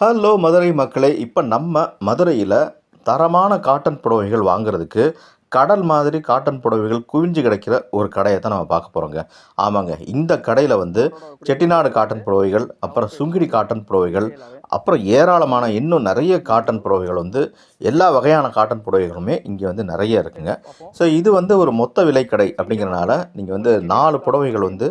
Hello Madurai மக்களே. இப்போ நம்ம மதுரையில் தரமான காட்டன் புடவைகள் வாங்குறதுக்கு கடல் மாதிரி காட்டன் புடவைகள் குவிஞ்சு கிடைக்கிற ஒரு கடையை தான் நம்ம பார்க்க போகிறோங்க ஆமாங்க. இந்த கடையில் வந்து செட்டிநாடு காட்டன் புடவைகள் அப்புறம் சுங்கிடி காட்டன் புடவைகள் அப்புறம் ஏராளமான இன்னும் நிறைய காட்டன் புடவைகள் வந்து எல்லா வகையான காட்டன் புடவைகளுமே இங்கே வந்து நிறைய இருக்குங்க. ஸோ இது வந்து ஒரு மொத்த விலைக்கடை அப்படிங்கிறனால நீங்கள் வந்து நாலு புடவைகள் வந்து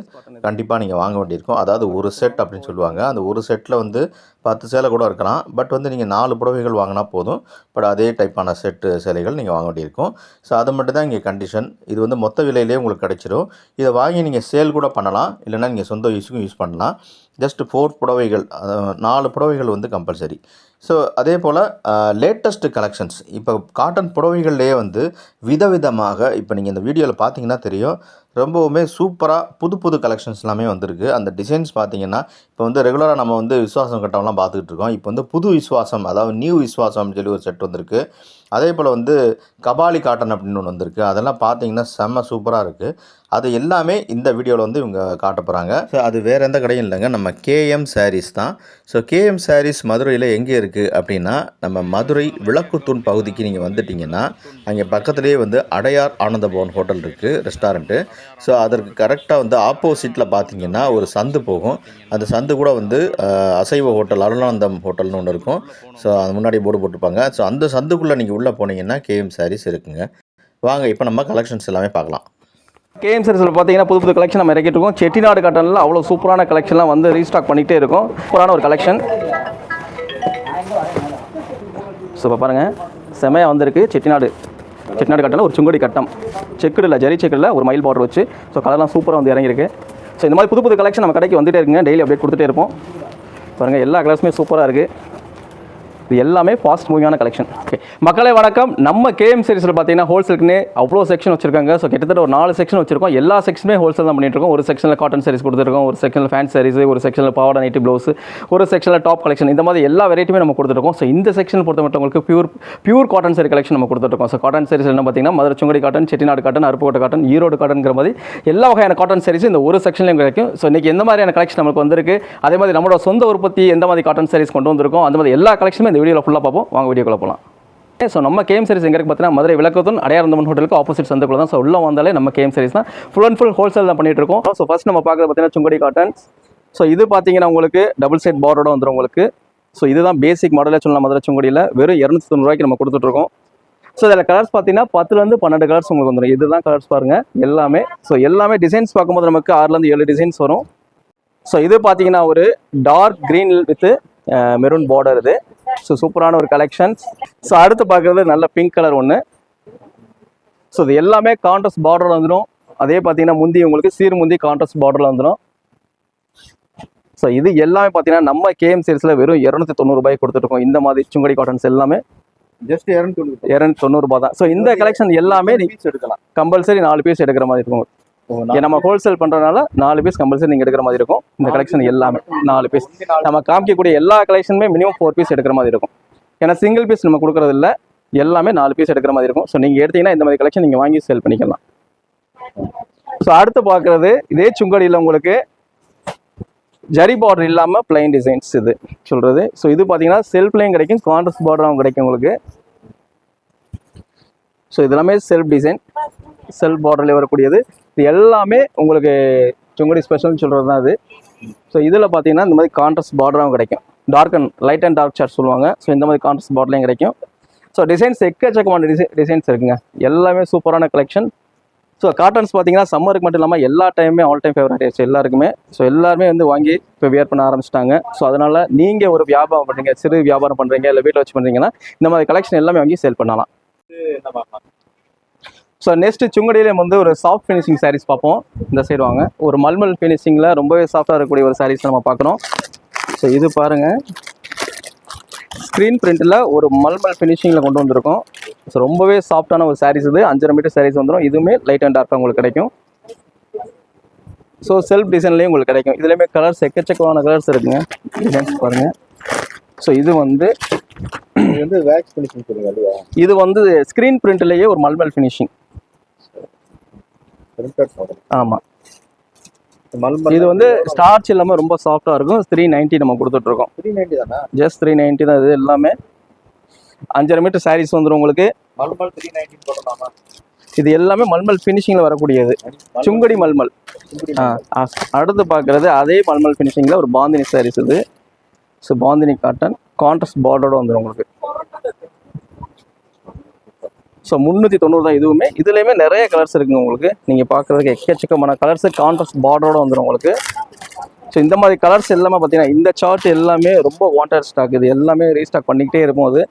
கண்டிப்பாக நீங்கள் வாங்க வேண்டியிருக்கும். அதாவது ஒரு செட் அப்படின்னு சொல்லுவாங்க. அந்த ஒரு செட்டில் வந்து பத்து சேலை கூட இருக்கலாம். பட் வந்து நீங்கள் நாலு புடவைகள் வாங்கினா போதும். பட் அதே டைப்பான செட்டு சேலைகள் நீங்கள் வாங்க வேண்டியிருக்கும். ஸோ அது மட்டும் தான் இங்கே கண்டிஷன் இது வந்து மொத்த விலையிலே உங்களுக்கு கிடைச்சிரும். இதை வாங்கி நீங்கள் சேல் கூட பண்ணலாம். இல்லைன்னா நீங்கள் சொந்த யூஸுக்கும் யூஸ் பண்ணலாம். ஜஸ்ட் ஃபோர் புடவைகள் நாலு புடவைகள் வந்து கம்பல்சரி ஸோ அதே போல் லேட்டஸ்ட்டு கலெக்ஷன்ஸ் இப்போ காட்டன் புடவைகள்லேயே வந்து விதவிதமாக இப்போ நீங்கள் இந்த வீடியோவில் பார்த்தீங்கன்னா தெரியும் ரொம்பவுமே சூப்பராக புது புது கலெக்ஷன்ஸ் எல்லாமே வந்திருக்கு. அந்த டிசைன்ஸ் பார்த்தீங்கன்னா இப்போ வந்து ரெகுலராக நம்ம வந்து விஸ்வாசம் கட்டம்லாம் பார்த்துக்கிட்டு இருக்கோம். இப்போ வந்து புது விஸ்வாசம் அதாவது நியூ விஸ்வாசம்னு சொல்லி ஒரு செட் வந்திருக்கு. அதே போல் வந்து கபாலி காட்டன் அப்படின்னு ஒன்று வந்திருக்கு. அதெல்லாம் பார்த்தீங்கன்னா செம்ம சூப்பராக இருக்குது அது எல்லாமே இந்த வீடியோவில் வந்து இவங்க காட்ட போகிறாங்க ஸோ அது வேறு எந்த கடையும் இல்லைங்க. நம்ம கேஎம் சாரீஸ் தான். ஸோ கேஎம் சாரீஸ் மதுரையில் எங்கே இருக்குது அப்படின்னா நம்ம மதுரை விளக்குத்தூண் பகுதிக்கு நீங்கள் வந்துட்டிங்கன்னா அங்கே பக்கத்துலேயே வந்து அடையார் ஆனந்த பவன் ஹோட்டல் இருக்குது ரெஸ்டாரண்ட்டு ஸோ அதற்கு கரெக்டாக வந்து ஆப்போசிட்டில் பார்த்தீங்கன்னா ஒரு சந்து போகும். அந்த சந்து கூட வந்து அசைவ ஹோட்டல் அருளானந்தம் ஹோட்டல்னு ஒன்று இருக்கும். ஸோ அது முன்னாடி போர்டு போட்டிருப்பாங்க. ஸோ அந்த சந்துக்குள்ளே நீங்கள் உள்ளே போனீங்கன்னா கேஎம் சாரீஸ் இருக்குங்க. வாங்க இப்போ நம்ம கலெக்ஷன்ஸ் எல்லாமே பார்க்கலாம். கேஎம் சாரீஸில் பார்த்தீங்கன்னா புது புது கலெக்ஷன் நம்ம இறக்கிட்டு இருக்கோம். செட்டிநாடு காட்டனில் அவ்வளோ சூப்பரான கலெக்ஷன்லாம் வந்து ரீஸ்டாக் பண்ணிகிட்டே இருக்கும். சூப்பரான ஒரு கலெக்ஷன் ஸோ இப்போ பாருங்கள் செமையாக வந்திருக்கு. செட்டிநாடு செட்டிநாடு காட்டனில் ஒரு சுங்கடி கட்டம். செக்குடு இல்லை ஜரி செக்குடில் ஒரு மயில் பார்டர் வச்சு. ஸோ கலர்லாம் சூப்பராக வந்து இறங்கியிருக்கு. ஸோ இந்த மாதிரி புது புது கலெக்ஷன் நம்ம கடைக்கு வந்துகிட்டே இருக்குங்க. டெய்லி அப்டேட் கொடுத்துட்டே இருப்போம். பாருங்கள் எல்லா கலர்ஸுமே சூப்பராக இருக்குது இது எல்லாமே ஃபாஸ்ட் மூவிங்கான கலெக்ஷன் ஓகே மக்களே வணக்கம். நம்ம கேஎம் சீரிஸில் பார்த்தீங்கன்னா ஹோல்சேலுக்குன்னு அவ்வளோ செக்ஷன் வச்சிருக்காங்க. ஸோ கிட்டத்தட்ட ஒரு நாலு செக்ஷன் வச்சிருக்கோம். எல்லா செக்ஷனுமே ஹோல்சேல் தான் பண்ணிட்டு இருக்கோம். ஒரு செக்ஷனில் காட்டன் சாரீஸ் கொடுத்துருக்கோம். ஒரு செக்ஷனில் ஃபேன் சாரீஸ் ஒரு செக்ஷனில் பாவாடை நைட்டி ப்ளவுஸ் ஒரு செக்ஷனில் டாப் கலெக்ஷன் இந்த மாதிரி எல்லா வெரைட்டியுமே நம்ம கொடுத்துருக்கோம். ஸோ இந்த செக்ஷன் பொறுத்த மட்டும் உங்களுக்கு pure pure cotton saree collection நம்ம கொடுத்துருக்கோம். ஸோ காட்டன் சாரீஸ் என்ன பார்த்தீங்கன்னா Madurai Sungudi cotton Chettinad cotton Aruppukottai cotton Erode காட்டன்ங்கிற மாதிரி எல்லா வகையான காட்டன் சாரீஸ் இந்த ஒரு செக்ஷன்லையும் கிடைக்கும். ஸோ இன்றைக்கி எந்த மாதிரியான கலெக்ஷன் நமக்கு வந்திருக்கு? அதே மாதிரி நம்மளோட சொந்த உற்பத்தி எந்த மாதிரி காட்டன் சாரீஸ் கொண்டு வந்திருக்கோம்? அந்த மாதிரி எல்லா கலெக்ஷனுமே இந்த வீடியோவில் ஃபுல்லாக பார்ப்போம். வாங்க வீடியோக்குள்ள போகலாம் ஸோ நம்ம கேம் சீரிஸ் எங்கே இருக்கு பார்த்தீங்கன்னா மதுரை விளக்கத்துன் அடையாரந்தமன் ஹோட்டலுக்கு ஆப்போசிட் சந்தைக்குள்ள தான் ஸோ உள்ள வந்தாலே நம்ம கேம் சீரிஸ் தான். ஃபுல் அண்ட் ஃபுல் ஹோல்சேல் தான் பண்ணிட்டு இருக்கோம். ஸோ ஃபஸ்ட் நம்ம பார்க்குறது பார்த்தீங்கன்னா சுங்கடி காட்டன்ஸ் ஸோ இது பார்த்தீங்கன்னா உங்களுக்கு டபுள் சைட் பாரோட வந்துடும் உங்களுக்கு. ஸோ இதுதான் பேசிக் மாடலே சொல்லலாம் மதுரை சுங்கடியில். வெறும் இரநூத்தி தொண்ணூறுவாய்க்கு நம்ம கொடுத்துட்ருக்கோம். ஸோ இதில் கலர்ஸ் பார்த்தீங்கன்னா பத்துலேருந்து பன்னெண்டு கலர்ஸ் உங்களுக்கு வந்துடும் இதுதான் கலர்ஸ் பாருங்கள் எல்லாமே. ஸோ எல்லாமே டிசைன்ஸ் பார்க்கும்போது நமக்கு ஆறுலேருந்து ஏழு டிசைன்ஸ் வரும். ஸோ இது பார்த்தீங்கன்னா ஒரு dark green with maroon border இது. ஸோ சூப்பரான ஒரு கலெக்ஷன் ஸோ அடுத்து பார்க்குறது நல்ல பிங்க் கலர் ஒன்று ஸோ இது எல்லாமே கான்ட்ரஸ்ட் பார்டர் வந்துடும் அதே பார்த்தீங்கன்னா முந்தி உங்களுக்கு சீர் முந்தி கான்ட்ரஸ்ட் பார்டரில் வந்துடும் ஸோ இது எல்லாமே பார்த்தீங்கன்னா நம்ம கேஎம் சீரிஸில் வெறும் இரநூத்தி தொண்ணூறுபாய் கொடுத்துருக்கோம் இந்த மாதிரி சுங்கடி காட்டன்ஸ் எல்லாமே. ஜஸ்ட் இரநூத்தி இரநூத்தி தொண்ணூறுபா தான். ஸோ இந்த கலெக்ஷன் எல்லாமே பீஸ் எடுக்கலாம். கம்பல்சரி நாலு பீஸ் எடுக்கிற மாதிரி இருக்கும். நம்ம ஹோல்சேல் பண்றதுனால நாலு பீஸ் கம்பல்சரி நீங்க எடுக்கிற மாதிரி இருக்கும். இந்த கலெக்ஷன் எல்லாமே நாலு பீஸ் நம்ம காமிக்கக்கூடிய எல்லா கலெக்ஷனுமே மினிமம் ஃபோர் பீஸ் எடுக்கிற மாதிரி இருக்கும். ஏன்னா சிங்கிள் பீஸ் நம்ம கொடுக்கறது இல்ல எல்லாமே நாலு பீஸ் எடுக்கிற மாதிரி இருக்கும். ஸோ நீங்க எடுத்தீங்கன்னா இந்த மாதிரி கலெக்ஷன் நீங்க வாங்கி சேல் பண்ணிக்கலாம். ஸோ அடுத்து பார்க்கறது இதே சுங்கடியில் உங்களுக்கு ஜரி பார்டர் இல்லாம பிளைன் டிசைன்ஸ் இது சொல்றது. ஸோ இது பார்த்தீங்கன்னா செல்ஃப்லையும் கிடைக்கும் கான்ட்ரஸ்ட் பார்டரும் கிடைக்கும் உங்களுக்கு. ஸோ இது எல்லாமே செல்ஃப் டிசைன் செல்ஃப் பார்டர்லேயே வரக்கூடியது. இது எல்லாமே உங்களுக்கு சுங்குடி ஸ்பெஷல்னு சொல்கிறது தான் அது ஸோ இதில் பார்த்தீங்கன்னா இந்த மாதிரி கான்ட்ராஸ்ட் பார்டரும் கிடைக்கும். Dark and light and dark shade சொல்லுவாங்க. ஸோ இந்த மாதிரி கான்ட்ராஸ்ட் பார்டர்லையும் கிடைக்கும். ஸோ டிசைன்ஸ் எக்கச்சக்கமான டிசை டிசைன்ஸ் இருக்குங்க. எல்லாமே சூப்பரான கலெக்ஷன் ஸோ காட்டன்ஸ் பார்த்தீங்கன்னா சம்மருக்கு மட்டும் இல்லாமல் எல்லா டைமுமே ஆல் டைம் ஃபேவரட் ஆயிடுச்சு எல்லாருக்குமே. ஸோ எல்லாருமே வந்து வாங்கி இப்போ வியர் பண்ண ஆரம்பிச்சிட்டாங்க. ஸோ அதனால் நீங்கள் ஒரு வியாபாரம் பண்ணுறீங்க சிறு வியாபாரம் பண்ணுறீங்க இல்லை வீட்டில் வச்சு பண்ணுறீங்கன்னா இந்த மாதிரி கலெக்ஷன் எல்லாமே வாங்கி சேல் பண்ணலாம். ஸோ நெக்ஸ்ட் சுங்கடியிலே வந்து ஒரு சாஃப்ட் ஃபினிஷிங் சாரீஸ் பார்ப்போம். இந்த சைடு வாங்க. ஒரு மல்மல் ஃபினிஷிங்கில் ரொம்பவே சாஃப்டாக இருக்கக்கூடிய ஒரு சாரீஸ் நம்ம பார்க்குறோம். ஸோ இது பாருங்க. ஸ்க்ரீன் பிரிண்ட்டில் ஒரு மல்மல் ஃபினிஷிங்கில் கொண்டு வந்திருக்கோம். ஸோ ரொம்பவே சாஃப்டான ஒரு சாரீஸ் இது. அஞ்சரை மீட்டர் சாரீஸ் வந்துடும் இதுவுமே லைட் அண்ட் டார்க்காக உங்களுக்கு கிடைக்கும். ஸோ செல்ஃப் டிசைன்லேயும் உங்களுக்கு கிடைக்கும். இதுலேயுமே கலர்ஸ் எக்கச்சக்கமான கலர்ஸ் இருக்குங்க. டிசைன்ஸ் பாருங்கள் ஸோ இது வந்து இது வந்து வேக்ஸ் ஃபினிஷிங் சொல்லுங்க இல்லையா இது வந்து ஸ்க்ரீன் பிரிண்ட்லேயே ஒரு மல்மல் ஃபினிஷிங் ஆமாம் மல்மல் இது வந்து ஸ்டார்ச் இல்லாமல் ரொம்ப சாஃப்டாக இருக்கும். த்ரீ நைன்ட்டி நம்ம கொடுத்துட்ருக்கோம். த்ரீ நைன்டி தானே? ஜஸ்ட் த்ரீ நைன்ட்டி தான் இது எல்லாமே. அஞ்சரை மீட்டர் சாரீஸ் வந்துடும் உங்களுக்கு. மல்மல் த்ரீ நைன்டி போடலாமா? இது எல்லாமே மல்மல் ஃபினிஷிங்கில் வரக்கூடியது. சுங்கடி மல்மல். ஆ ஆ, அடுத்து பார்க்குறது அதே மல்மல் ஃபினிஷிங்கில் ஒரு பாந்தினி சாரீஸ் இது. ஸோ பாந்தினி காட்டன் கான்ட்ராஸ்ட் பார்டரோட வந்துடும் உங்களுக்கு. ஸோ முந்நூற்றி தொண்ணூறு தான் இதுவுமே. இதுலேயுமே நிறைய கலர்ஸ் இருக்குங்க உங்களுக்கு. நீங்கள் பார்க்குறதுக்கு எக்கச்சக்கமான கலர்ஸ் கான்ட்ராஸ்ட் பார்டரோட வந்துடும் உங்களுக்கு. ஸோ இந்த மாதிரி கலர்ஸ் எல்லாமே பார்த்தீங்கன்னா இந்த சார்ட் எல்லாமே ரொம்ப வாண்டட் ஸ்டாக் இது எல்லாமே ரீஸ்டாக் பண்ணிக்கிட்டே இருக்கும் அது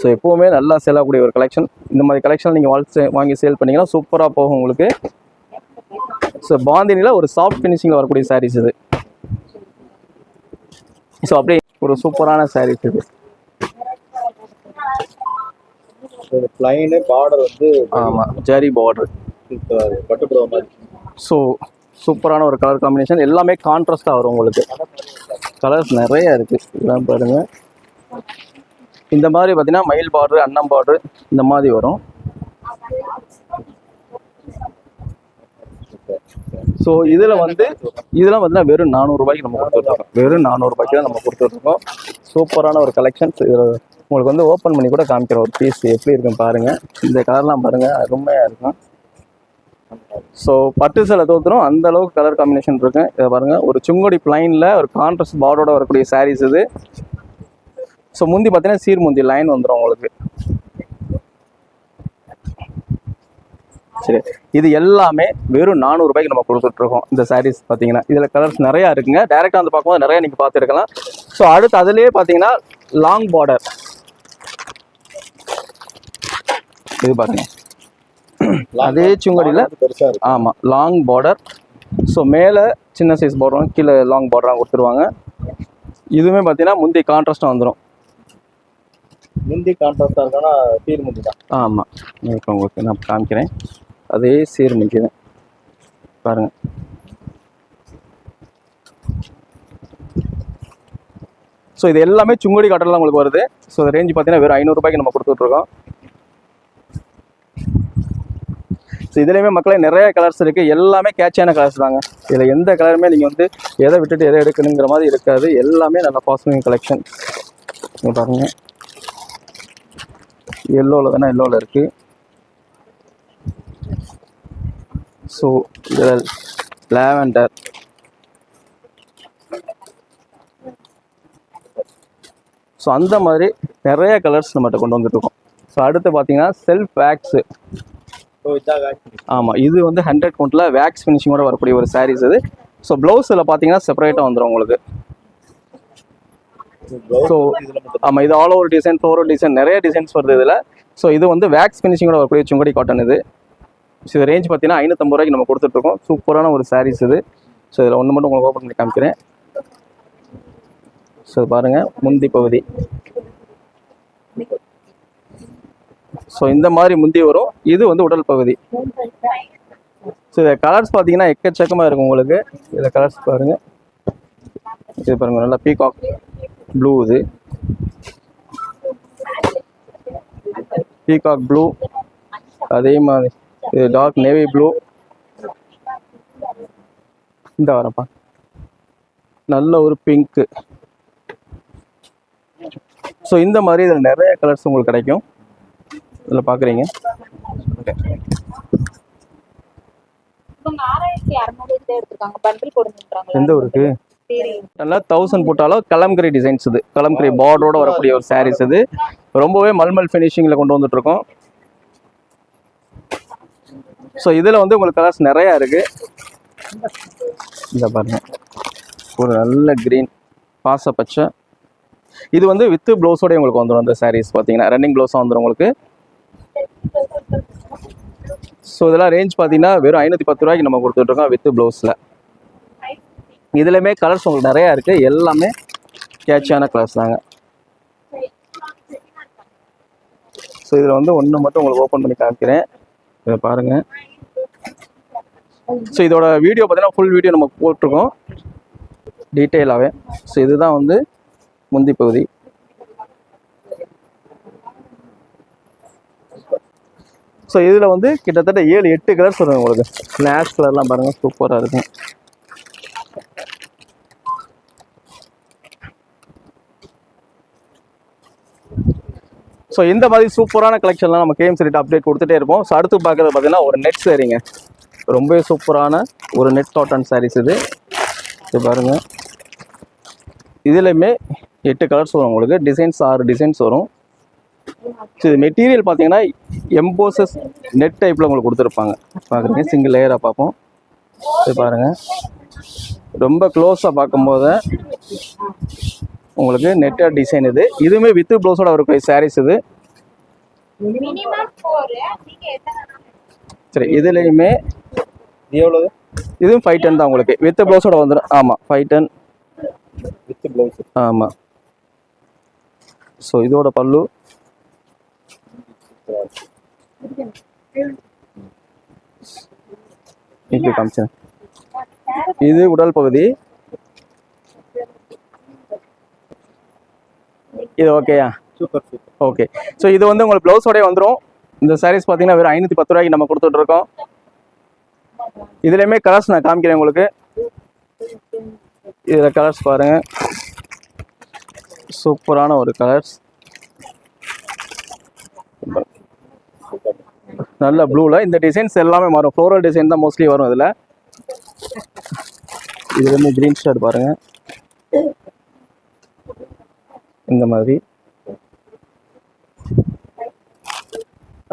ஸோ எப்போவுமே நல்லா சேல் ஆகக்கூடிய ஒரு கலெக்ஷன் இந்த மாதிரி கலெக்ஷன் நீங்கள் வாங்கி வாங்கி சேல் பண்ணிங்கன்னா சூப்பராக போகும் உங்களுக்கு. ஸோ பாந்தினியில் ஒரு சாஃப்ட் ஃபினிஷிங்கில் வரக்கூடிய சாரீஸ் இது. ஸோ அப்படியே ஒரு சூப்பரான சாரீஸ் இது. பிளைனு பார்டர் வந்து ஆமாம் ஜரி பார்டர் பட்டுப்புடவை மாதிரி. ஸோ சூப்பரான ஒரு கலர் காம்பினேஷன் எல்லாமே கான்ட்ராஸ்டாக வரும் உங்களுக்கு. கலர்ஸ் நிறைய இருக்குது இதெல்லாம் பாருங்கள் இந்த மாதிரி பார்த்தீங்கன்னா மயில் பார்டர் அன்னம் பார்டர் இந்த மாதிரி வரும். ஸோ இதில் வந்து இதெல்லாம் பார்த்தீங்கன்னா வெறும் நானூறுரூபாய்க்கு நம்ம கொடுத்துட்ருக்கோம் வெறும் நானூறுரூபாய்க்கு தான் நம்ம கொடுத்துட்ருக்கோம் சூப்பரான ஒரு கலெக்ஷன்ஸ் இதில் உங்களுக்கு வந்து ஓப்பன் பண்ணி கூட காமிக்கிற ஒரு பீஸ் எப்படி இருக்குன்னு பாருங்கள் இந்த கலர்லாம் பாருங்கள் அருமையாக இருக்கும். ஸோ பட்டு சேலை தோத்துரும். அந்த அளவுக்கு கலர் காம்பினேஷன் இருக்கு. இதை பாருங்க. ஒரு சுங்கடி பிளைனில் ஒரு கான்ட்ராஸ்ட் பார்டரோட வரக்கூடிய சாரீஸ் இது. ஸோ முந்தி பார்த்தீங்கன்னா சீர்முந்தி லைன் வந்துடும் உங்களுக்கு. சரி. இது எல்லாமே வெறும் நானூறுபாய்க்கு நம்ம கொடுத்துட்ருக்கோம். இந்த சாரீஸ் பார்த்தீங்கன்னா. இதில் கலர்ஸ் நிறையா இருக்குங்க. டேரெக்டாக வந்து பார்க்கும்போது நிறைய நீங்கள் பார்த்துருக்கலாம். ஸோ அடுத்து அதுலேயே பார்த்தீங்கன்னா லாங் பார்டர் இது பாருங்க. அதே சுங்கடியில் ஆமாம் லாங் பார்டர் ஸோ மேலே சின்ன சைஸ் பார்டரும் கீழே லாங் பார்டராக கொடுத்துருவாங்க. இதுவுமே பார்த்தீங்கன்னா முந்தைய கான்ட்ராஸ்ட்டாக வந்துடும் முந்தி கான்ட்ராஸ்டா இருக்கானா சீர் முந்தி தான். ஆமாம் உங்களுக்கு நான் காமிக்கிறேன். அதே சீர்மிஞ்சி தான். பாருங்கள் ஸோ இது எல்லாமே சுங்குடி காட்டனில் உங்களுக்கு வருது. ஸோ ரேஞ்ச் பார்த்தீங்கன்னா வெறும் ஐநூறுரூபாய்க்கு நம்ம கொடுத்துட்ருக்கோம். ஸோ இதுலேயுமே மக்களே நிறைய கலர்ஸ் இருக்குது எல்லாமே கேட்சியான கலர்ஸ் தாங்க. இதில் எந்த கலருமே நீங்கள் வந்து எதை விட்டுட்டு எதை எடுக்கணுங்கிற மாதிரி இருக்காது. எல்லாமே நல்ல பாசிட்டிவ் கலெக்ஷன் இங்கே பாருங்கள் எல்லோவில் வேணால் எல்லோவில் இருக்குது ஸோ இதில் லாவெண்டர். ஸோ அந்த மாதிரி நிறைய கலர்ஸ் நம்மகிட்ட கொண்டு வந்துட்டுருக்கோம். ஸோ அடுத்து பார்த்தீங்கன்னா செல்ஃப் வேக்ஸு ஆமாம் இது வந்து ஹண்ட்ரட் கவுண்டில் வேக்ஸ் ஃபினிஷிங்கோட வரக்கூடிய ஒரு சாரீஸ் இது. ஸோ ப்ளவுஸில் பார்த்தீங்கன்னா செப்பரேட்டாக வந்துடும் உங்களுக்கு. மட்டும் ஆமாம் இது all over design floral design நிறைய டிசைன்ஸ் வருது இதில். ஸோ இது வந்து வேக்ஸ் ஃபினிஷிங்கோட வரக்கூடிய சுங்கடி காட்டன் இது. ஸோ இது ரேஞ்ச் பார்த்தீங்கன்னா ஐநூற்றம்பது ரூபாய்க்கு நம்ம கொடுத்துட்ருக்கோம். சூப்பரான ஒரு சாரீஸ் இது. ஸோ இதில் ஒன்று மட்டும் உங்களுக்கு ஓப்பன் பண்ணி காமிக்கிறேன். ஸோ பாருங்கள் முந்தி பகுதி. ஸோ இந்த மாதிரி முந்தி வரும். இது வந்து உடல் பகுதி. ஸோ இதில் கலர்ஸ் பார்த்தீங்கன்னா எக்கச்சக்கமாக இருக்கும் உங்களுக்கு. இதில் கலர்ஸ் பாருங்கள் இது பாருங்கள் நல்லா பீகாக் ப்ளூ இது. பீகாக் ப்ளூ அதே மாதிரி. இது டார்க் நேவி ப்ளூ இந்த வரப்பா நல்ல ஒரு பிங்க்கு ஸோ இந்த மாதிரி இதில் நிறைய கலர்ஸ் உங்களுக்கு கிடைக்கும். இதில் பார்க்குறீங்க எந்த ஊருக்கு? நல்லா தௌசண்ட் போட்டாலும் கலம்கரி டிசைன்ஸ் இது. கலம்கரி பார்டரோட வரக்கூடிய ஒரு சாரீஸ் இது. ரொம்பவே மல்மல் ஃபினிஷிங்கில் கொண்டு வந்துட்டுருக்கோம். ஸோ இதில் வந்து உங்களுக்கு கலர்ஸ் நிறையா இருக்குது இந்த பாருங்க. ஒரு நல்ல க்ரீன் பாச பச்சை. இது வந்து வித்து ப்ளவுஸோட உங்களுக்கு வந்துடும் இந்த சாரீஸ் பார்த்தீங்கன்னா ரன்னிங் ப்ளவுஸாக வந்துடும் உங்களுக்கு. ஸோ இதெல்லாம் ரேஞ்ச் பார்த்தீங்கன்னா வெறும் ஐநூற்றி பத்து ரூபாய்க்கு நம்ம கொடுத்துட்ருக்கோம் வித்து ப்ளவுஸில் இதுலையுமே கலர்ஸ் உங்களுக்கு நிறையா இருக்குது எல்லாமே கேட்சியான கலர்ஸ் தாங்க. ஸோ இதில் வந்து ஒன்று மட்டும் உங்களுக்கு ஓப்பன் பண்ணி காமிக்கிறேன். இதை பாருங்கள் ஸோ இதோட வீடியோ பார்த்தீங்கன்னா ஃபுல் வீடியோ நம்ம போட்டிருக்கோம். டீட்டெயிலாகவே ஸோ இதுதான் வந்து முந்தி பகுதி. ஸோ இதில் வந்து கிட்டத்தட்ட ஏழு எட்டு கலர்ஸ் வரும் உங்களுக்கு. ஸ்லாஷ் கலர்லாம் பாருங்கள் சூப்பராக இருக்கும் ஸோ இந்த மாதிரி சூப்பரான கலெக்ஷன்லாம் நம்ம கேம் சொல்லிட்டு அப்டேட் கொடுத்துட்டே இருப்போம். ஸோ அடுத்து பார்க்குறது பார்த்தீங்கன்னா ஒரு நெட் சாரீங்க ரொம்பவே சூப்பரான ஒரு நெட் காட்டன் சாரீஸ் இது. இது பாருங்கள் இதுலையுமே எட்டு கலர்ஸ் வரும் உங்களுக்கு. டிசைன்ஸ் ஆறு டிசைன்ஸ் வரும். ஸோ இது மெட்டீரியல் பார்த்தீங்கன்னா எம்போசஸ் நெட் டைப்பில் உங்களுக்கு கொடுத்துருப்பாங்க. பார்க்குறீங்க சிங்கிள் லேயராக பார்ப்போம். இது பாருங்கள் ரொம்ப க்ளோஸாக பார்க்கும்போது உங்களுக்கு நெட்டட் டிசைன் இது. இதுவுமே வித் ப்ளவுஸோட ஒரு சாரீஸ் இது. சரி இதுலேயுமே எவ்வளவு? இதுவும் ஃபைவ் டென் தான் உங்களுக்கு. வித் ப்ளவுஸோட வந்துடும் ஆமாம் ஃபைவ் டென் வித் ப்ளவுஸ் ஆமாம் ஸோ இதோட பல்லு. இங்கே காமிச்சேன் இது உடல் பகுதி. இது ஓகேயா சூப்பர் சூப்பர் ஓகே ஸோ இது வந்து உங்களுக்கு ப்ளவுஸோடய வந்துடும் இந்த சாரீஸ் பார்த்தீங்கன்னா வெறும் ஐநூற்றி பத்து ரூபாய்க்கு நம்ம கொடுத்துட்ருக்கோம். இதுலேயுமே கலர்ஸ் நான் காமிக்கிறேன் உங்களுக்கு. இதில் கலர்ஸ் பாருங்கள் சூப்பரான ஒரு கலர்ஸ் நல்ல ப்ளூவில் இந்த டிசைன்ஸ் எல்லாமே மாறும். ஃப்ளோரல் டிசைன் தான் மோஸ்ட்லி வரும் இதில். இது வந்து க்ரீன் ஷர்ட் பாருங்கள் இந்த மாதிரி.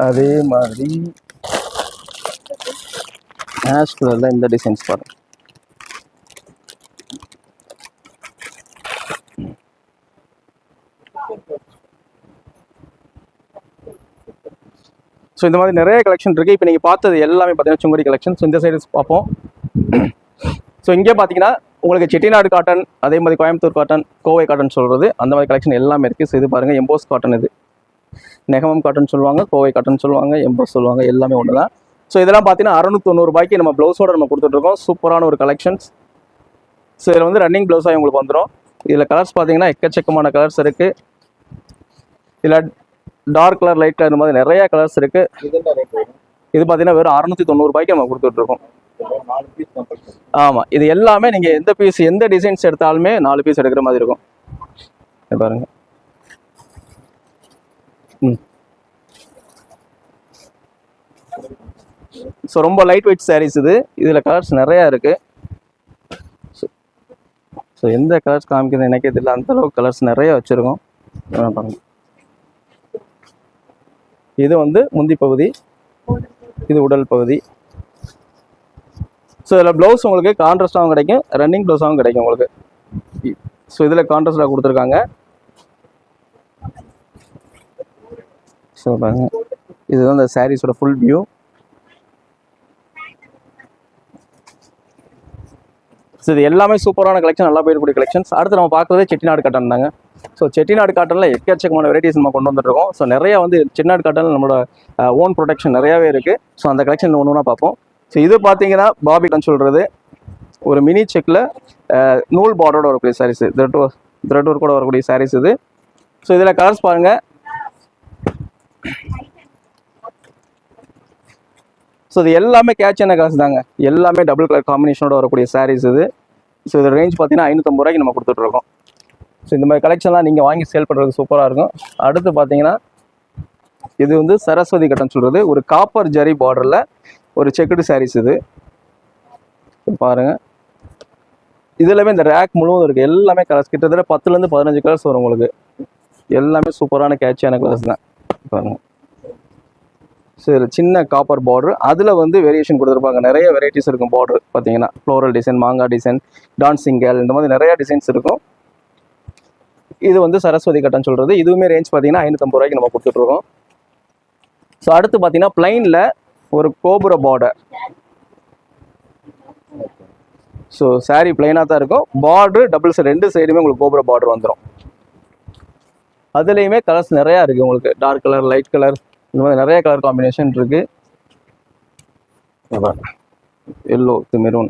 அதே மாதிரி. ஆஷ் கலரில் இந்த டிசைன்ஸ் பாருங்க. ஸோ இந்த மாதிரி நிறைய கலெக்ஷன் இருக்குது இப்போ நீங்கள் பார்த்தது எல்லாமே பார்த்தீங்கன்னா சுங்குடி கலெக்ஷன் ஸோ இந்த சைடு பார்ப்போம். ஸோ இங்கே பார்த்தீங்கன்னா உங்களுக்கு செட்டிநாடு காட்டன் அதே மாதிரி கோயம்புத்தூர் காட்டன் கோவை காட்டன் சொல்கிறது அந்த மாதிரி கலெக்ஷன் எல்லாமே இருக்குது ஸோ இது பாருங்கள் எம்போஸ் காட்டன் இது. நெகமம் காட்டன் சொல்லுவாங்க கோவை காட்டன் சொல்லுவாங்க எம்போஸ் சொல்லுவாங்க எல்லாமே ஒன்று தான் ஸோ இதெல்லாம் பார்த்தீங்கன்னா அறநூற்றி தொண்ணூறுபாய்க்கு நம்ம ப்ளவுஸோட நம்ம கொடுத்துட்ருக்கோம் சூப்பரான ஒரு கலெக்ஷன்ஸ் ஸோ இதில் வந்து ரன்னிங் ப்ளவுஸாக உங்களுக்கு வந்துடும் இதில் கலர்ஸ் பார்த்தீங்கன்னா எக்கச்சக்கமான கலர்ஸ் இருக்குது இதில் டார்க் கலர் லைட் கலர் இந்த மாதிரி நிறையா கலர்ஸ் இருக்குது இது பார்த்தீங்கன்னா வெறும் அறநூற்றி தொண்ணூறுபாய்க்கு நம்ம கொடுத்துட்ருக்கோம் ஆமாம் இது எல்லாமே நீங்கள் எந்த பீஸ் எந்த டிசைன்ஸ் எடுத்தாலுமே நாலு பீஸ் எடுக்கிற மாதிரி இருக்கும். பாருங்க. ம். ஸோ ரொம்ப லைட் வெயிட் சாரீஸ் இது. இதில் கலர்ஸ் நிறையா இருக்குது ஸோ எந்த கலர்ஸ் காமிக்கிறது எனக்கே தெரியல. அந்த அளவுக்கு கலர்ஸ் நிறைய வச்சுருக்கோம். பாருங்க. இது வந்து முந்தி பகுதி இது உடல் பகுதி. ஸோ இதில் ப்ளவுஸ் உங்களுக்கு கான்ட்ராஸ்டாகவும் கிடைக்கும். ரன்னிங் ப்ளவுஸாகவும் கிடைக்கும் உங்களுக்கு. ஸோ இதில் கான்ட்ராஸ்டாக கொடுத்துருக்காங்க. ஸோ பாருங்க. இதுதான் இந்த சாரீஸோட ஃபுல் வியூ ஸோ இது எல்லாமே சூப்பரான கலெக்ஷன் நல்லா போயிருக்கூடிய கலெக்ஷன்ஸ் அடுத்து நம்ம பார்க்குறதே செட்டிநாடு காட்டன் தாங்க. ஸோ செட்டிநாடு காட்டனில் எக்கச்சக்கமான வெரைட்டிஸ் நம்ம கொண்டு வந்துருக்கோம் ஸோ நிறைய வந்து செட்டிநாடு காட்டன் நம்மளோட uh, ஓன் ப்ரொடக்ஷன் நிறையாவே இருக்குது ஸோ அந்த கலெக்ஷன் ஒன்று ஒன்றா பார்ப்போம். ஸோ இது பார்த்தீங்கன்னா பாபி சொல்கிறது ஒரு மினி செக்கில் நூல் பார்டரோட வரக்கூடிய சாரீஸ் த்ரெட் த்ரெட் ஒர்க்கோட வரக்கூடிய சாரீஸ் இது. ஸோ இதில் கலர்ஸ் பாருங்கள் ஸோ இது எல்லாமே கேட்சான காசு தாங்க. எல்லாமே டபுள் கலர் காம்பினேஷனோட வரக்கூடிய சாரீஸ் இது. ஸோ இதோட ரேஞ்ச் பார்த்தீங்கன்னா ஐநூற்றம்பது ரூபாய்க்கு நம்ம கொடுத்துட்ருக்கோம் ஸோ இந்த மாதிரி கலெக்ஷன்லாம் நீங்கள் வாங்கி சேல் பண்ணுறது சூப்பராக இருக்கும். அடுத்து பார்த்தீங்கன்னா இது வந்து சரஸ்வதி கட்டன் சொல்கிறது ஒரு காப்பர் ஜரி பார்டரில் ஒரு செக்குடு சாரீஸ் இது. பாருங்கள் இதெல்லாமே இதுலமே இந்த ரேக் முழுவதும் இருக்குது எல்லாமே கலர்ஸ் கிட்டத்தட்ட பத்துலேருந்து பதினஞ்சு கலர்ஸ் வரும் உங்களுக்கு. எல்லாமே சூப்பரான கேட்சியான கலர்ஸ் தான். பாருங்கள் சரி சின்ன காப்பர் பார்டர் அதில் வந்து வேரியேஷன் கொடுத்துருப்பாங்க. நிறைய வெரைட்டிஸ் இருக்கும் பார்டர் பார்த்தீங்கன்னா ஃப்ளோரல் டிசைன் மாங்காய் டிசைன் டான்சிங் கேல் இந்த மாதிரி நிறையா டிசைன்ஸ் இருக்கும். இது வந்து சரஸ்வதி கட்டன் சொல்கிறது இதுவுமே ரேஞ்ச் பார்த்தீங்கன்னா ஐநூற்றம்பது ரூபாய்க்கு நம்ம கொடுத்துட்ருக்கோம் ஸோ அடுத்து பார்த்தீங்கன்னா பிளைனில் ஒரு கோபுர பார்டர் ஸோ saree பிளைனாக தான் இருக்கும். பார்டர் டபுள் சைடு ரெண்டு சைடுமே உங்களுக்கு கோபுர பார்டர் வந்துடும் அதுலேயுமே கலர்ஸ் நிறையா இருக்குது உங்களுக்கு. டார்க் கலர் லைட் கலர் இந்த மாதிரி நிறைய கலர் காம்பினேஷன் இருக்குது எல்லோ மெரூன்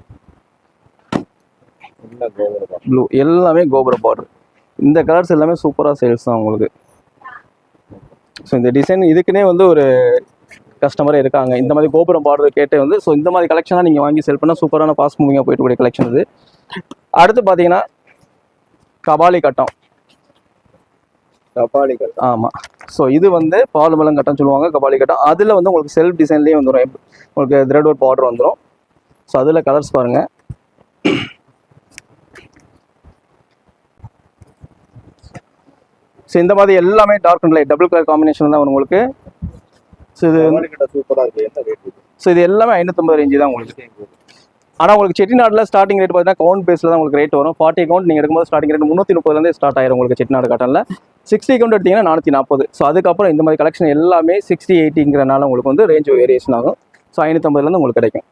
ப்ளூ எல்லாமே கோபுர பார்டர் இந்த கலர்ஸ் எல்லாமே சூப்பராக சேல்ஸ் தான் உங்களுக்கு. ஸோ இந்த டிசைன் இதுக்குன்னே வந்து ஒரு கஸ்டமரே இருக்காங்க. இந்த மாதிரி கோபுரம் பார்டர் கேட்டு வந்து ஸோ இந்த மாதிரி கலெக்ஷனாக நீங்கள் வாங்கி செல் பண்ணால் சூப்பரான ஃபாஸ்ட் மூவிங்காக போயிட்டு கலெக்ஷன் இது. அடுத்து பார்த்தீங்கன்னா கபாலி கட்டம். கபாலிகள் ஆமாம் ஸோ இது வந்து பால் மலம் கட்டம் சொல்லுவாங்க கபாலி கட்டம். அதில் வந்து உங்களுக்கு செல்ஃப் டிசைன்லேயே வந்துடும் உங்களுக்கு த்ரெட் ஒர்க் பார்டர் வந்துடும் ஸோ அதில் கலர்ஸ் பாருங்கள் ஸோ இந்த மாதிரி எல்லாமே dark and light double colour combination தான் உங்களுக்கு. ஸோ இது சூப்பரா இருக்கு. என்ன ரேட் ஸோ இது எல்லாமே ஐநூற்றம்பது ரேஞ்சு தான் உங்களுக்கு ஆனால் உங்களுக்கு செட்டிநாட்டில் ஸ்டார்டிங் ரேட் பார்த்தீங்கன்னா கவுண்ட் பேஸில் தான் உங்களுக்கு ரேட் வரும். ஃபார்ட்டி கவுண்ட் நீங்கள் எடுக்கும்போது ஸ்டார்டிங் ரேட் முந்நூற்றி முப்பதுலேருந்து ஸ்டார்ட் ஆயிரும் உங்களுக்கு செட்டிநாடு காட்டனில். சிக்ஸ்டி கவுண்ட் எடுத்தீங்கன்னா நானூற்றி நாற்பது ஸோ அதுக்கப்புறம் இந்த மாதிரி கலெக்ஷன் எல்லாமே சிக்ஸ்டி எயிட்டிங்கிறனால உங்களுக்கு வந்து ரேஞ்ச் வேரியேஷன் ஆகும். ஸோ ஐநூற்றம்பதுலேருந்து உங்களுக்கு கிடைக்கும்.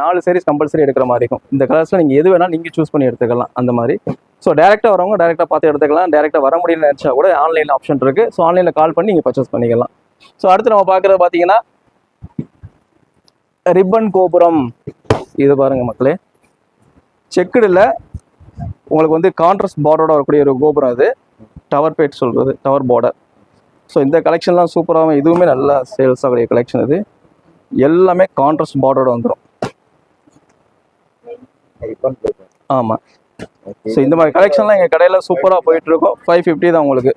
நாலு sarees கம்பல்சரி எடுக்கிற மாதிரி இருக்கும். இந்த கலர்ஸில் நீங்கள் எது வேணால் நீங்கள் சூஸ் பண்ணி எடுத்துக்கலாம். அந்த மாதிரி. ஸோ டேரெக்டாக வரவங்க டேரெக்டாக பார்த்து எடுத்துக்கலாம். டேரெக்டாக வர முடியல நினச்சா கூட ஆன்லைனில் ஆப்ஷன் இருக்குது ஸோ ஆன்லைனில் கால் பண்ணி நீங்கள் பர்ச்சேஸ் பண்ணிக்கலாம். ஸோ அடுத்து நம்ம பார்க்குறது பார்த்தீங்கன்னா ரிப்பன் கோபுரம். இது பாருங்க மக்களே. செக்குடில் உங்களுக்கு வந்து கான்ட்ராஸ்ட் பார்டரோட வரக்கூடிய ஒரு கோபுரம் இது. டவர் பேட் சொல்கிறது டவர் பார்டர் ஸோ இந்த கலெக்ஷன்லாம் சூப்பராகவும் இதுவுமே நல்லா சேல்ஸ் ஆகக்கூடிய கலெக்ஷன் இது. எல்லாமே கான்ட்ராஸ்ட் பார்டரோட வந்துடும் ஆமாம் ஸோ இந்த மாதிரி கலெக்ஷன்லாம் எங்கள் கடையில் சூப்பராக போயிட்டு இருக்கும் ஃபைவ் ஃபிஃப்டி தான் உங்களுக்கு.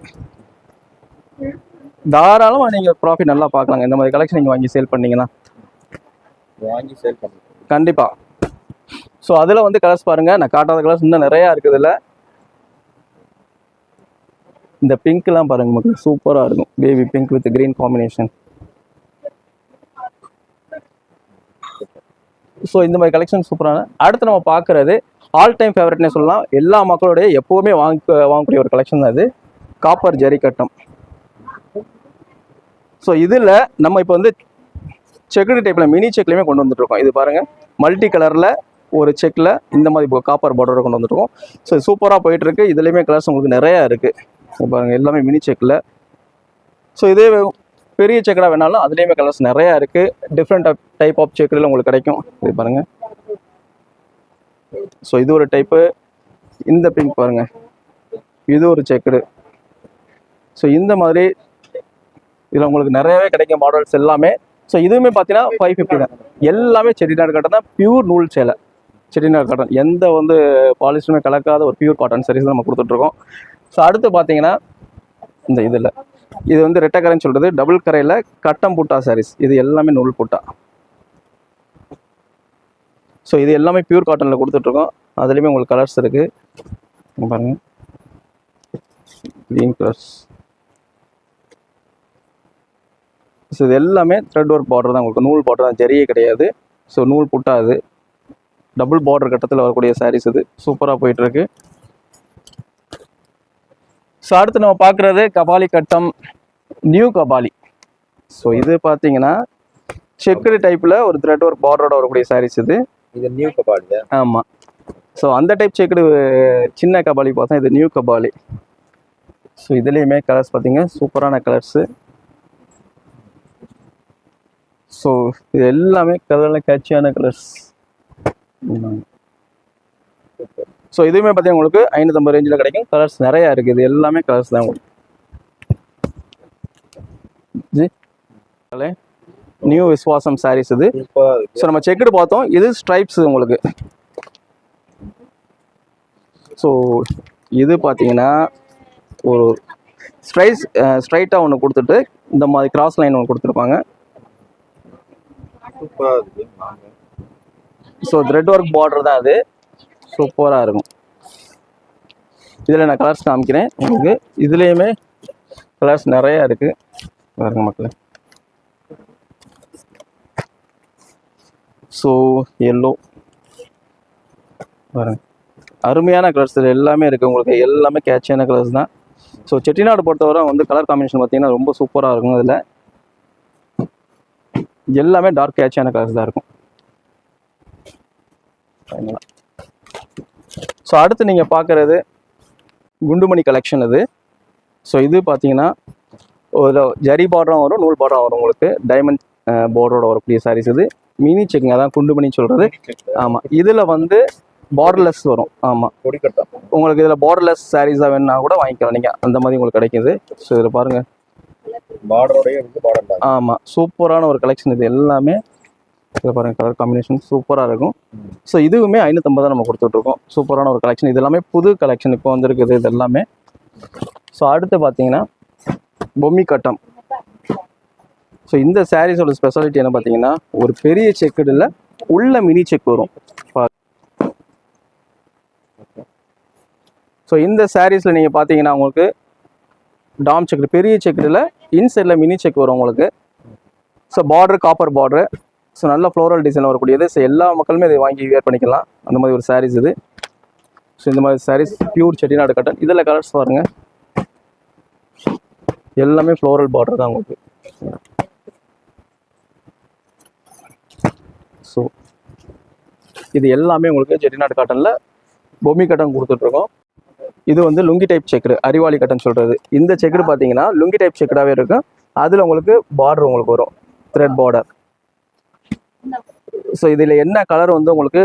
தாராளமாக நீங்கள் ப்ராஃபிட் நல்லா பார்க்கலாங்க. இந்த மாதிரி கலெக்ஷன் நீங்கள் வாங்கி சேல் பண்ணீங்கன்னா. வாங்கி சேல் பண்ணுங்க கண்டிப்பா. ஸோ அதில் வந்து கலர்ஸ் பாருங்க. நான் காட்டாத கலர்ஸ் இன்னும் நிறையா இருக்குது இதுல. இந்த பிங்க்லாம் பாருங்க மக்கள் சூப்பராக இருக்கும். Baby pink with green combination so இந்த மாதிரி கலெக்ஷன் சூப்பரான அடுத்து நம்ம பார்க்குறது ஆல் டைம் ஃபேவரட்னே சொல்லலாம். எல்லா மக்களுடைய எப்போவுமே வாங்க வாங்கக்கூடிய ஒரு கலெக்ஷன் தான் அது காப்பர் ஜரி கட்டம். ஸோ இதில் நம்ம இப்போ வந்து செக்குடு டைப்பில் மினி செக்லையுமே கொண்டு வந்துட்டுருக்கோம் இது பாருங்கள் மல்டி கலரில் ஒரு செக்கில் இந்த மாதிரி இப்போ காப்பர் பார்டரோட கொண்டு வந்துட்டுருக்கோம் ஸோ சூப்பராக போயிட்டுருக்கு இதுலேயுமே கலர்ஸ் உங்களுக்கு நிறையா இருக்குது பாருங்கள் எல்லாமே மினி செக்கில் ஸோ இதே பெரிய செக்கடாக வேணாலும் அதுலேயுமே கலர்ஸ் நிறையா இருக்குது டிஃப்ரெண்ட் டைப் ஆஃப் செக்கில் உங்களுக்கு கிடைக்கும். இது பாருங்கள் ஸோ இது ஒரு டைப்பு இந்த பிங்க் பாருங்கள் இது ஒரு செக்குடு ஸோ இந்த மாதிரி இதில் உங்களுக்கு நிறையவே கிடைக்கும் மாடல்ஸ் எல்லாமே. ஸோ இதுவுமே பார்த்தீங்கன்னா ஃபைவ் ஃபிஃப்டி தான். எல்லாமே செட்டிநாடு காட்டன் தான். பியூர் நூல் சேலை. செட்டிநாடு காட்டன் எந்த வந்து பாலிஸ்டருமே கலக்காத ஒரு பியூர் காட்டன் sarees நம்ம கொடுத்துட்ருக்கோம். ஸோ அடுத்து பார்த்தீங்கன்னா இந்த இதில் இது வந்து ரெட்டக்கரைன்னு சொல்கிறது டபுள் கரையில் கட்டம் புட்டா சாரீஸ் இது எல்லாமே நூல் புட்டா. ஸோ இது எல்லாமே பியூர் காட்டனில் கொடுத்துட்ருக்கோம். அதுலேயுமே உங்களுக்கு கலர்ஸ் இருக்குது பாருங்கள் க்ரீன் கலர்ஸ் ஸோ இது எல்லாமே த்ரெட் ஒர்க் பார்டர் தான் உங்களுக்கு. நூல் பார்டர் தான். ஜரியே கிடையாது. ஸோ நூல் புட்டாது. டபுள் பார்டர் கட்டத்தில் வரக்கூடிய சாரீஸ் இது. சூப்பராக போயிட்டுருக்கு ஸோ அடுத்து நம்ம பார்க்குறது கபாலி கட்டம். நியூ கபாலி ஸோ இது பார்த்தீங்கன்னா செக்குடு டைப்பில் ஒரு த்ரெட் ஒர்க் பார்டரோட வரக்கூடிய சாரீஸ் இது. இது நியூ கபாலி ஆமாம் ஸோ அந்த டைப் செக்குடு சின்ன கபாலி பார்த்தா இது நியூ கபாலி ஸோ இதுலேயுமே கலர்ஸ் பார்த்தீங்க சூப்பரான கலர்ஸு ஸோ இது எல்லாமே கலரில் கேட்சியான கலர்ஸ் ஸோ இதுவுமே பார்த்தீங்கன்னா உங்களுக்கு ஐநூற்றம்பது ரேஞ்சில் கிடைக்கும். கலர்ஸ் நிறையா இருக்குது இது எல்லாமே கலர்ஸ் தான் உங்களுக்கு. ஜி? நியூ விஸ்வாசம் சாரீஸ் இது. ஸோ நம்ம செக்குடு பார்த்தோம். இது ஸ்ட்ரைப்ஸ் உங்களுக்கு. ஸோ இது பார்த்தீங்கன்னா ஒரு ஸ்ட்ரைஸ் ஸ்ட்ரைட்டாக ஒன்று கொடுத்துட்டு இந்த மாதிரி கிராஸ் லைன் ஒன்று கொடுத்துருப்பாங்க. ஸோ த்ரெட் ஒர்க் பார்டர் தான் அது. சூப்பராக இருக்கும். இதில் நான் கலர்ஸ் காமிக்கிறேன். உங்களுக்கு. இதுலேயுமே கலர்ஸ் நிறையா இருக்குது பாருங்க மக்களே. ஸோ எல்லோ பாருங்க. அருமையான கலர்ஸ் எல்லாமே இருக்குது உங்களுக்கு எல்லாமே கேட்சியான கலர்ஸ் தான். ஸோ செட்டிநாடு பொறுத்தவரை வந்து கலர் காம்பினேஷன் பார்த்தீங்கன்னா ரொம்ப சூப்பராக இருக்கும் அதில் எல்லாமே டார்க் கேட்சியான கலர்ஸ் தான் இருக்கும். ஸோ அடுத்து நீங்கள் பார்க்குறது குண்டுமணி கலெக்ஷன் அது ஸோ இது பார்த்தீங்கன்னா ஒரு ஜரி பார்டரும் வரும் நூல் பார்டரும் வரும் உங்களுக்கு. டைமண்ட் பார்டரோட வரக்கூடிய சாரீஸ் இது. மினி செக்குங்க அதான் குண்டுமணி சொல்கிறது ஆமாம் இதில் வந்து பார்டர்லெஸ் வரும். கட்டம் உங்களுக்கு இதில் பார்டர்லெஸ் சாரீஸாக வேணுன்னா கூட வாங்கிக்கலாம். நீங்கள் அந்த மாதிரி உங்களுக்கு கிடைக்குது. ஸோ இதில் தான். ஆமாம் சூப்பரான ஒரு கலெக்ஷன் இது எல்லாமே இதில் பாருங்கள் கலர் காம்பினேஷன் சூப்பராக இருக்கும். ஸோ இதுவுமே ஐநூற்றம்பது நம்ம கொடுத்துட்ருக்கோம். சூப்பரான ஒரு கலெக்ஷன் இது எல்லாமே புது கலெக்ஷன் இப்போ வந்திருக்குது இது எல்லாமே. ஸோ அடுத்து பார்த்தீங்கன்னா பொம்மி கட்டம் ஸோ இந்த சாரீஸோட ஸ்பெஷாலிட்டி என்ன பார்த்தீங்கன்னா ஒரு பெரிய செக்குடில் உள்ள மினி செக் வரும். ஸோ இந்த சாரீஸில் நீங்கள் பார்த்தீங்கன்னா உங்களுக்கு டாம் செக் பெரிய செக்குடில் இன்சைடில் மினி செக் வரும் உங்களுக்கு. So border copper border so நல்ல ஃப்ளோரல் டிசைன் வரக்கூடியது. ஸோ எல்லா மக்களுமே இதை வாங்கி வேர் பண்ணிக்கலாம். அந்த மாதிரி ஒரு சாரீஸ் இது. ஸோ இந்த மாதிரி சாரீஸ் பியூர் செட்டிநாடு கட்டன் இதில் கலர்ஸ் பாருங்கள் எல்லாமே ஃப்ளோரல் பார்டர் தான் உங்களுக்கு. ஸோ இது எல்லாமே உங்களுக்கு செட்டிநாடு காட்டனில் பொம்மி கட்டன் கொடுத்துட்ருக்கோம். இது வந்து லுங்கி டைப் செக்குடு அறிவாளி கட்டன் சொல்கிறது இந்த செக்குடு பார்த்தீங்கன்னா லுங்கி டைப் செக்கராகவே இருக்கும். அதில் உங்களுக்கு பார்டர் உங்களுக்கு வரும். த்ரெட் பார்டர் ஸோ இதில் என்ன கலர் வந்து உங்களுக்கு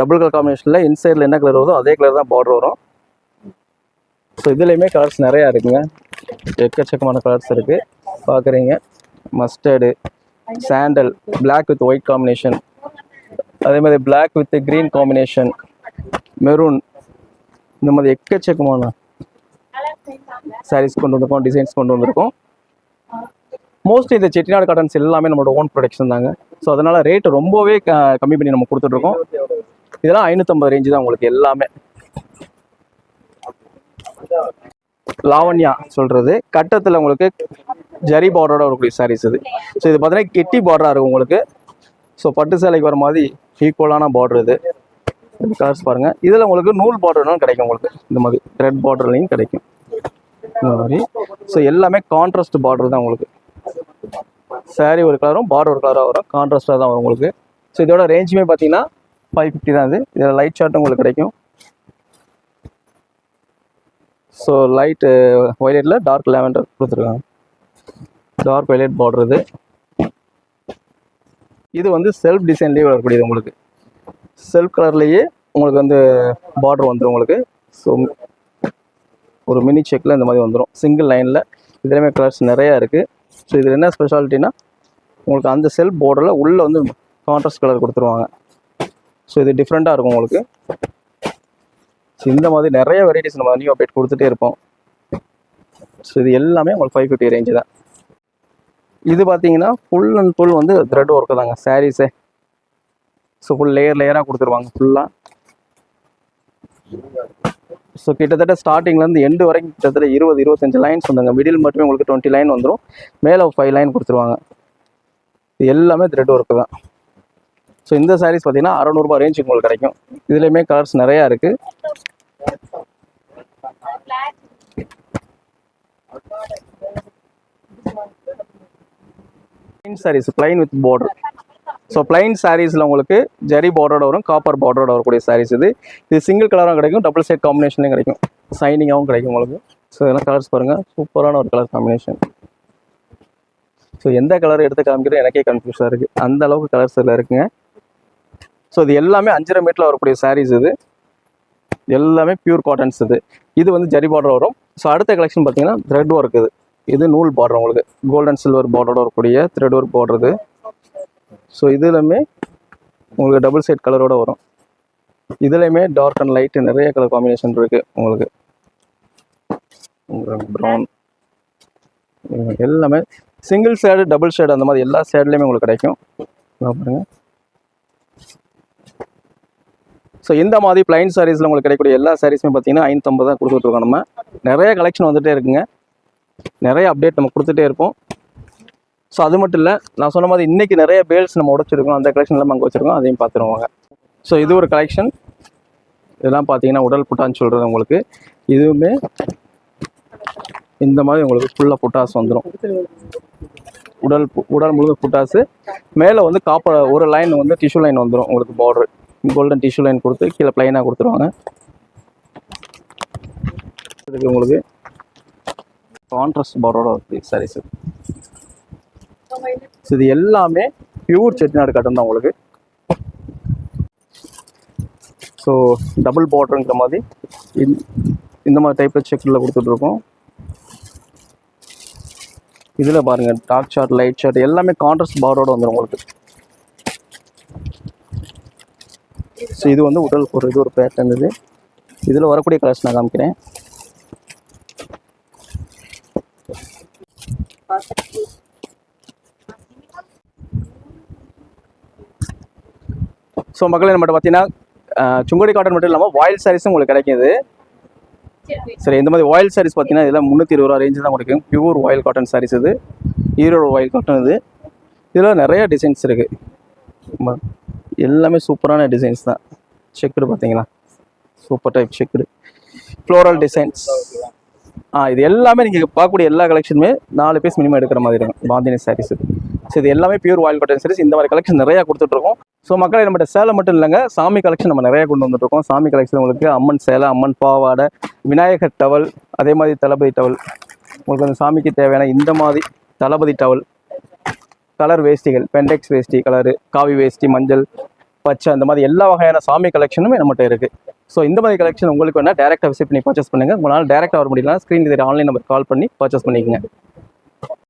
டபுள் கலர் காம்பினேஷனில் இன்சைடில் என்ன கலர் வருதோ அதே கலர் தான் பார்டர் வரும். ஸோ இதுலேயுமே கலர்ஸ் நிறையா இருக்குங்க. எக்கச்சக்கமான கலர்ஸ் இருக்குது பார்க்குறீங்க mustard sandal black with white combination அதே மாதிரி black with green combination maroon இந்த மாதிரி எக்கச்சக்கமான சாரீஸ் கொண்டு வந்திருக்கோம் டிசைன்ஸ் கொண்டு வந்திருக்கோம். மோஸ்ட்லி இந்த செட்டிநாடு காட்டன்ஸ் எல்லாமே நம்மளோட ஓன் ப்ரொடக்ஷன் தாங்க. ஸோ அதனால் ரேட் ரொம்பவே க- கம்மி பண்ணி நம்ம கொடுத்துட்ருக்கோம். இதெல்லாம் ஐநூற்றம்பது ரேஞ்சு தான் உங்களுக்கு எல்லாமே. லாவண்யா சொல்கிறது கட்டத்தில் உங்களுக்கு ஜரி பார்டரோட வரக்கூடிய சாரீஸ் இது. ஸோ இது பார்த்தீங்கன்னா கெட்டி பார்டராக இருக்கும் உங்களுக்கு. ஸோ பட்டு சேலைக்கு வர மாதிரி ஈக்குவலான பார்டர் இது. கலர்ஸ் பாருங்கள் இதில் உங்களுக்கு நூல் பார்டர்னாலும் கிடைக்கும் உங்களுக்கு. இந்த மாதிரி ரெட் பார்டர்லையும் கிடைக்கும். இந்த மாதிரி. ஸோ எல்லாமே கான்ட்ராஸ்ட் பார்டர் தான் உங்களுக்கு. Saree ஒரு கலரும் பார்டர் ஒரு கலராக வரும். கான்ட்ராஸ்டாக தான் வரும் உங்களுக்கு. ஸோ இதோட ரேஞ்சுமே பார்த்தீங்கன்னா ஃபைவ் ஃபிஃப்டி தான் இது. இதில் லைட் ஷார்ட்டும் உங்களுக்கு கிடைக்கும். ஸோ லைட்டு ஒய்லெட்டில் டார்க் லெவன்டர் கொடுத்துருக்காங்க. டார்க் ஒய்லெட் பார்டர் இது. இது வந்து செல்ஃப் டிசைன்லேயே வரக்கூடியது உங்களுக்கு. செல்ஃப் கலர்லேயே உங்களுக்கு வந்து பார்டர் வந்துடும் உங்களுக்கு. ஸோ ஒரு மினி செக்கில் இந்த மாதிரி வந்துடும் சிங்கிள் லைனில் இதுலேயுமே கலர்ஸ் நிறையா இருக்குது ஸோ இதில் என்ன ஸ்பெஷாலிட்டினா உங்களுக்கு அந்த செல்ஃப் பார்டரில் உள்ளே வந்து கான்ட்ராஸ்ட் கலர் கொடுத்துருவாங்க. ஸோ இது டிஃப்ரெண்ட்டாக இருக்கும் உங்களுக்கு. ஸோ இந்த மாதிரி நிறைய வெரைட்டிஸ் நம்ம நியூ அப்டேட் கொடுத்துட்டே இருப்போம். ஸோ இது எல்லாமே உங்களுக்கு ஃபைவ் ஃபிஃப்டி ரேஞ்சு தான். இது பார்த்தீங்கன்னா ஃபுல் அண்ட் ஃபுல் வந்து த்ரெட் ஒர்க்கு தாங்க. சாரீஸே ஸோ ஃபுல் லேயர் லேயராக கொடுத்துருவாங்க ஃபுல்லாக ஸோ கிட்டத்தட்ட ஸ்டார்டிங்லேருந்து எண்டு வரைக்கும் கிட்டத்தட்ட இருபது இருபத்தஞ்சு லைன்ஸ் வந்துங்க மிடில் மட்டுமே உங்களுக்கு டுவெண்ட்டி லைன் வந்துடும் மேலே ஃபைவ் லைன் கொடுத்துருவாங்க. எல்லாமே த்ரெட் ஒர்க்கு தான். ஸோ இந்த சாரீஸ் பார்த்தீங்கன்னா அறநூறுபா ரேஞ்ச் உங்களுக்கு கிடைக்கும். இதுலேயுமே கலர்ஸ் நிறையா இருக்குது plain sarees plain with border so plain சாரீஸில் உங்களுக்கு ஜெரி பார்டரோட வரும் காப்பர் பார்டரோட வரக்கூடிய சாரீஸ் இது. இது சிங்கிள் கலராகவும் கிடைக்கும் டபுள் சைட் காம்பினேஷன்லையும் கிடைக்கும். சைனிங்காகவும் கிடைக்கும் உங்களுக்கு. ஸோ இதெல்லாம் கலர்ஸ் பாருங்கள் சூப்பரான ஒரு கலர் காம்பினேஷன் ஸோ எந்த கலர் எடுத்து காமிக்கிறது எனக்கே கன்ஃபியூஸாக இருக்குது அந்த அளவுக்கு கலர்ஸ் இதில் இருக்குங்க. ஸோ இது எல்லாமே அஞ்சரை மீட்டரில் வரக்கூடிய சாரீஸ் இது. எல்லாமே பியூர் காட்டன்ஸ் இது. இது வந்து ஜரி பார்டர் வரும். ஸோ அடுத்த கலெக்ஷன் பார்த்தீங்கன்னா த்ரெட் ஒர்க் இது. இது நூல் பார்டர் உங்களுக்கு. கோல்டன் சில்வர் பார்டரோட வரக்கூடிய த்ரெட் ஒர்க் பார்டர் இது. ஸோ இதுலையுமே உங்களுக்கு டபுள் சைட் கலரோட வரும். இதுலையுமே டார்க் அண்ட் லைட் நிறைய கலர் காம்பினேஷன் இருக்குது உங்களுக்கு. ப்ரௌன் எல்லாமே சிங்கிள் ஷேடு டபுள் ஷேடு அந்த மாதிரி எல்லா ஷேட்லேயுமே உங்களுக்கு கிடைக்கும். பாருங்கள் பாருங்க. ஸோ இந்த மாதிரி பிளைன் சாரீஸில் உங்களுக்கு கிடைக்கக்கூடிய எல்லா சாரீஸுமே பார்த்தீங்கன்னா ஐநூற்றம்பது தான் கொடுத்துட்ருக்கோம் நம்ம. நிறைய கலெக்ஷன் வந்துகிட்டே இருக்குங்க. நிறைய அப்டேட் நம்ம கொடுத்துட்டே இருப்போம். ஸோ அது மட்டும் இல்லை நான் சொன்ன மாதிரி இன்றைக்கி நிறைய பேல்ஸ் நம்ம உடச்சிருக்கோம். அந்த கலெக்ஷன் நம்ம அங்கே வச்சுருக்கோம். அதையும் பார்த்துருவாங்க ஸோ இது ஒரு கலெக்ஷன் இதெல்லாம் பார்த்தீங்கன்னா உடல் புட்டான்னு சொல்கிறது உங்களுக்கு. இதுவுமே இந்த மாதிரி உங்களுக்கு ஃபுல்லாக புட்டாசு வந்துடும் உடல் உடல் முழுக்க புட்டாசு மேலே வந்து காப்பர் ஒரு லைன் வந்து டிஷ்யூ லைன் வந்துடும் உங்களுக்கு பார்டர் கோல்டன் டிஷ்யூ லைன் கொடுத்து கீழே ப்ளைனாக கொடுத்துருவாங்க. இதுக்கு உங்களுக்கு கான்ட்ராஸ்ட் பார்டரோட வருது சாரீஸ் ஸோ இது எல்லாமே பியூர் செட்டிநாடு கட்டம் தான் உங்களுக்கு. ஸோ டபுள் பார்டருங்கிற மாதிரி இந்த- இந்த மாதிரி டைப்பில் செக்கில் கொடுத்துட்ருக்கோம். இதில் பாருங்கள் டார்க் ஷார்ட் லைட் ஷார்ட் எல்லாமே கான்ட்ராஸ்ட் பார்டரோட வந்துடும் உங்களுக்கு. ஸோ இது வந்து உடல் ஒரு இது ஒரு பேட்டர்ன் இது. இதில் வரக்கூடிய கலர்ஸ் நான் காமிக்கிறேன். ஸோ மக்களே நம்மகிட்ட பார்த்தீங்கன்னா சுங்குடி காட்டன் மட்டும் இல்லாமல் வாயில் சாரீஸும் உங்களுக்கு கிடைக்கிது. சரி இந்த மாதிரி வாயில் சாரீஸ் பார்த்தீங்கன்னா இதெல்லாம் முந்நூற்றி இருபது ரூபா ரேஞ்சு தான் கிடைக்கும். பியூர் வாயில் காட்டன் சாரீஸ் இது. ஈரோடு வாயில் காட்டன் இது. இதில் நிறைய டிசைன்ஸ் இருக்குது எல்லாமே சூப்பரான டிசைன்ஸ் தான். செக்குடு பார்த்தீங்களா? Super type checked floral designs ஆ இது எல்லாமே நீங்கள் பார்க்கக்கூடிய எல்லா கலெக்ஷனுமே நாலு பீஸ் மினிமம் எடுக்கிற மாதிரி இருக்கும். பாந்தினி சாரீஸ் ஸோ இது எல்லாமே பியூர் வாயில் காட்டன் சாரீஸ் இந்த மாதிரி கலெக்ஷன் நிறையா கொடுத்துட்ருக்கோம். ஸோ மக்களை நம்மகிட்ட சேலை மட்டும் இல்லைங்க. சாமி கலெக்ஷன் நம்ம நிறைய கொண்டு வந்துட்டுருக்கோம். சாமி கலெக்ஷன் உங்களுக்கு அம்மன் சேலை அம்மன் பாவாடை விநாயகர் டவல் அதே மாதிரி தளபதி டவல் உங்களுக்கு அந்த சாமிக்கு தேவையான இந்த மாதிரி தளபதி டவல் கலர் வேஷ்டிகள் பெண்டெக்ஸ் வேஷ்டி கலரு காவி வேஷ்டி மஞ்சள் பச்சை அந்த மாதிரி எல்லா வகையான சாமி கலெக்ஷனுமே நம்மகிட்ட இருக்குது ஸோ இந்த மாதிரி கலெக்ஷன் உங்களுக்கு வேணால் டேரெக்டாக விசிட் பண்ணி பர்ச்சேஸ் பண்ணுங்கள் உங்களால் டேரெக்டாக வர முடியலனா ஸ்க்ரீன் இதில் ஆன்லைன் நம்பர் கால் பண்ணி பர்ச்சேஸ் பண்ணிக்கோங்க.